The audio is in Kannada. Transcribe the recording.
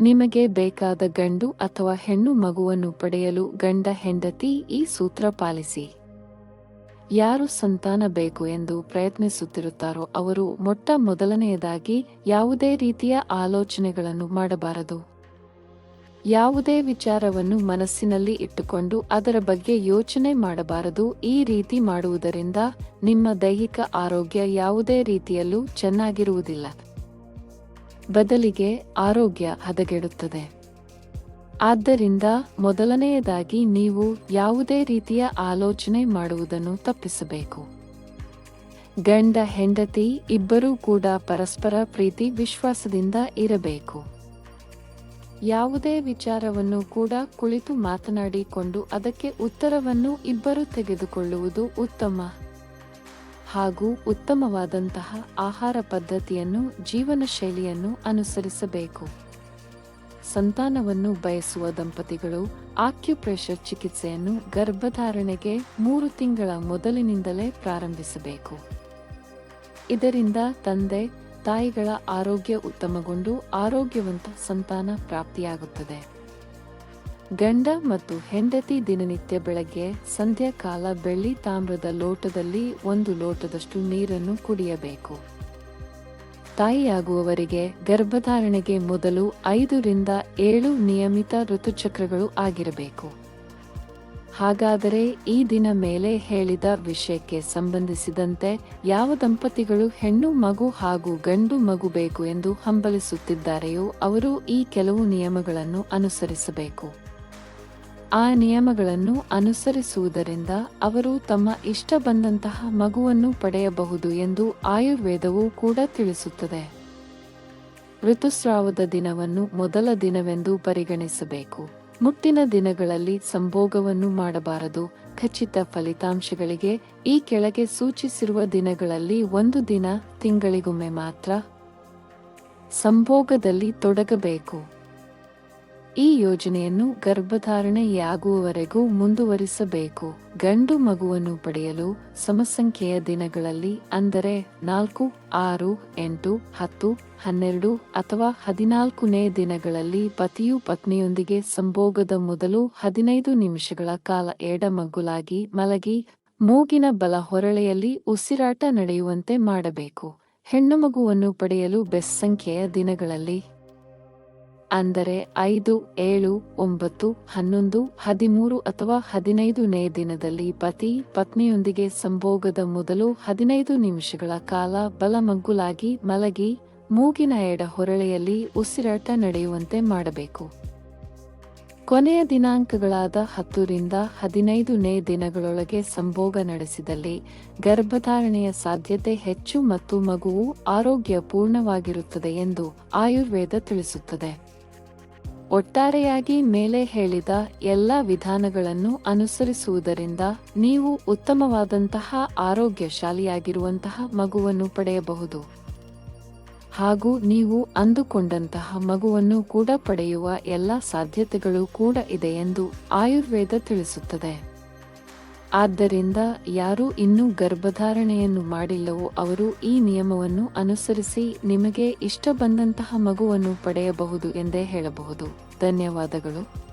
ನಿಮಗೆ ಬೇಕಾದ ಗಂಡು ಅಥವಾ ಹೆಣ್ಣು ಮಗುವನ್ನು ಪಡೆಯಲು ಗಂಡ ಹೆಂಡತಿ ಈ ಸೂತ್ರ ಪಾಲಿಸಿ. ಯಾರು ಸಂತಾನ ಬೇಕು ಎಂದು ಪ್ರಯತ್ನಿಸುತ್ತಿರುತ್ತಾರೋ ಅವರು ಮೊಟ್ಟ ಮೊದಲನೆಯದಾಗಿ ಯಾವುದೇ ರೀತಿಯ ಆಲೋಚನೆಗಳನ್ನು ಮಾಡಬಾರದು. ಯಾವುದೇ ವಿಚಾರವನ್ನು ಮನಸ್ಸಿನಲ್ಲಿ ಇಟ್ಟುಕೊಂಡು ಅದರ ಬಗ್ಗೆ ಯೋಚನೆ ಮಾಡಬಾರದು. ಈ ರೀತಿ ಮಾಡುವುದರಿಂದ ನಿಮ್ಮ ದೈಹಿಕ ಆರೋಗ್ಯ ಯಾವುದೇ ರೀತಿಯಲ್ಲೂ ಚೆನ್ನಾಗಿರುವುದಿಲ್ಲ. ಬದಲಿಗೆ ಆರೋಗ್ಯ ಹದಗೆಡುತ್ತದೆ. ಆದ್ದರಿಂದ ಮೊದಲನೆಯದಾಗಿ ನೀವು ಯಾವುದೇ ರೀತಿಯ ಆಲೋಚನೆ ಮಾಡುವುದನ್ನು ತಪ್ಪಿಸಬೇಕು. ಗಂಡ, ಹೆಂಡತಿ ಇಬ್ಬರೂ ಕೂಡ ಪರಸ್ಪರ ಪ್ರೀತಿ, ವಿಶ್ವಾಸದಿಂದ ಇರಬೇಕು. ಯಾವುದೇ ವಿಚಾರವನ್ನು ಕೂಡ ಕುಳಿತು ಮಾತನಾಡಿಕೊಂಡು ಅದಕ್ಕೆ ಉತ್ತರವನ್ನು ಇಬ್ಬರು ತೆಗೆದುಕೊಳ್ಳುವುದು ಉತ್ತಮ. ಹಾಗೂ ಉತ್ತಮವಾದಂತಹ ಆಹಾರ ಪದ್ಧತಿಯನ್ನು, ಜೀವನ ಶೈಲಿಯನ್ನು ಅನುಸರಿಸಬೇಕು. ಸಂತಾನವನ್ನು ಬಯಸುವ ದಂಪತಿಗಳು ಆಕ್ಯುಪ್ರೆಷರ್ ಚಿಕಿತ್ಸೆಯನ್ನು ಗರ್ಭಧಾರಣೆಗೆ ಮೂರು ತಿಂಗಳ ಮೊದಲಿನಿಂದಲೇ ಪ್ರಾರಂಭಿಸಬೇಕು. ಇದರಿಂದ ತಂದೆ, ತಾಯಿಗಳ ಆರೋಗ್ಯ ಉತ್ತಮಗೊಂಡು ಆರೋಗ್ಯವಂತ ಸಂತಾನ ಪ್ರಾಪ್ತಿಯಾಗುತ್ತದೆ. ಗಂಡ ಮತ್ತು ಹೆಂಡತಿ ದಿನನಿತ್ಯ ಬೆಳಗ್ಗೆ ಸಂಧ್ಯಾಕಾಲ ಬೆಳ್ಳಿ ತಾಮ್ರದ ಲೋಟದಲ್ಲಿ ಒಂದು ಲೋಟದಷ್ಟು ನೀರನ್ನು ಕುಡಿಯಬೇಕು. ತಾಯಿಯಾಗುವವರಿಗೆ ಗರ್ಭಧಾರಣೆಗೆ ಮೊದಲು ಐದರಿಂದ ಏಳು ನಿಯಮಿತ ಋತುಚಕ್ರಗಳು ಆಗಿರಬೇಕು. ಹಾಗಾದರೆ ಈ ದಿನ ಮೇಲೆ ಹೇಳಿದ ವಿಷಯಕ್ಕೆ ಸಂಬಂಧಿಸಿದಂತೆ ಯಾವ ದಂಪತಿಗಳು ಹೆಣ್ಣು, ಮಗು ಹಾಗೂ ಗಂಡು ಮಗು ಬೇಕು ಎಂದು ಹಂಬಲಿಸುತ್ತಿದ್ದಾರೆಯೋ ಅವರು ಈ ಕೆಲವು ನಿಯಮಗಳನ್ನು ಅನುಸರಿಸಬೇಕು. ಆ ನಿಯಮಗಳನ್ನು ಅನುಸರಿಸುವುದರಿಂದ ಅವರು ತಮ್ಮ ಇಷ್ಟ ಬಂದಂತಹ ಮಗುವನ್ನು ಪಡೆಯಬಹುದು ಎಂದು ಆಯುರ್ವೇದವು ಕೂಡ ತಿಳಿಸುತ್ತದೆ. ಋತುಸ್ರಾವದ ದಿನವನ್ನು ಮೊದಲ ದಿನವೆಂದು ಪರಿಗಣಿಸಬೇಕು. ಮುಟ್ಟಿನ ದಿನಗಳಲ್ಲಿ ಸಂಭೋಗವನ್ನು ಮಾಡಬಾರದು. ಖಚಿತ ಫಲಿತಾಂಶಗಳಿಗೆ ಈ ಕೆಳಗೆ ಸೂಚಿಸಿರುವ ದಿನಗಳಲ್ಲಿ ಒಂದು ದಿನ, ತಿಂಗಳಿಗೊಮ್ಮೆ ಮಾತ್ರ ಸಂಭೋಗದಲ್ಲಿ ತೊಡಗಬೇಕು. ಈ ಯೋಜನೆಯನ್ನು ಗರ್ಭಧಾರಣೆಯಾಗುವವರೆಗೂ ಮುಂದುವರಿಸಬೇಕು. ಗಂಡು ಮಗುವನ್ನು ಪಡೆಯಲು ಸಮಸಂಖ್ಯೆಯ ದಿನಗಳಲ್ಲಿ ಅಂದರೆ ನಾಲ್ಕು, ಆರು, ಎಂಟು, ಹತ್ತು, ಹನ್ನೆರಡು ಅಥವಾ ಹದಿನಾಲ್ಕನೇ ದಿನಗಳಲ್ಲಿ ಪತಿಯು ಪತ್ನಿಯೊಂದಿಗೆ ಸಂಭೋಗದ ಮೊದಲು ಹದಿನೈದು ನಿಮಿಷಗಳ ಕಾಲ ಎಡಮಗ್ಗುಲಾಗಿ ಮಲಗಿ ಮೂಗಿನ ಬಲ ಹೊರಳೆಯಲ್ಲಿ ಉಸಿರಾಟ ನಡೆಯುವಂತೆ ಮಾಡಬೇಕು. ಹೆಣ್ಣು ಮಗುವನ್ನು ಪಡೆಯಲು ಬೆಸ್ಸಂಖ್ಯೆಯ ದಿನಗಳಲ್ಲಿ ಅಂದರೆ ಐದು, ಏಳು, ಒಂಬತ್ತು, ಹನ್ನೊಂದು, ಹದಿಮೂರು ಅಥವಾ ಹದಿನೈದನೇ ದಿನದಲ್ಲಿ ಪತಿ ಪತ್ನಿಯೊಂದಿಗೆ ಸಂಭೋಗದ ಮೊದಲು ಹದಿನೈದು ನಿಮಿಷಗಳ ಕಾಲ ಬಲಮಗ್ಗುಲಾಗಿ ಮಲಗಿ ಮೂಗಿನ ಎಡ ಹೊರಳೆಯಲ್ಲಿ ಉಸಿರಾಟ ನಡೆಯುವಂತೆ ಮಾಡಬೇಕು. ಕೊನೆಯ ದಿನಾಂಕಗಳಾದ ಹತ್ತರಿಂದ ಹದಿನೈದನೇ ದಿನಗಳೊಳಗೆ ಸಂಭೋಗ ನಡೆಸಿದಲ್ಲಿ ಗರ್ಭಧಾರಣೆಯ ಸಾಧ್ಯತೆ ಹೆಚ್ಚು ಮತ್ತು ಮಗುವು ಆರೋಗ್ಯಪೂರ್ಣವಾಗಿರುತ್ತದೆ ಎಂದು ಆಯುರ್ವೇದ ತಿಳಿಸುತ್ತದೆ. ಒಟ್ಟಾರೆಯಾಗಿ ಮೇಲೆ ಹೇಳಿದ ಎಲ್ಲ ವಿಧಾನಗಳನ್ನು ಅನುಸರಿಸುವುದರಿಂದ ನೀವು ಉತ್ತಮವಾದಂತಹ ಆರೋಗ್ಯಶಾಲಿಯಾಗಿರುವಂತಹ ಮಗುವನ್ನು ಪಡೆಯಬಹುದು. ಹಾಗೂ ನೀವು ಅಂದುಕೊಂಡಂತಹ ಮಗುವನ್ನು ಕೂಡ ಪಡೆಯುವ ಎಲ್ಲ ಸಾಧ್ಯತೆಗಳು ಕೂಡ ಇದೆ ಎಂದು ಆಯುರ್ವೇದ ತಿಳಿಸುತ್ತದೆ. ಆದ್ದರಿಂದ ಯಾರು ಇನ್ನೂ ಗರ್ಭಧಾರಣೆಯನ್ನು ಮಾಡಿಲ್ಲವೋ ಅವರು ಈ ನಿಯಮವನ್ನು ಅನುಸರಿಸಿ ನಿಮಗೆ ಇಷ್ಟ ಬಂದಂತಹ ಮಗುವನ್ನು ಪಡೆಯಬಹುದು ಎಂದೇ ಹೇಳಬಹುದು. ಧನ್ಯವಾದಗಳು.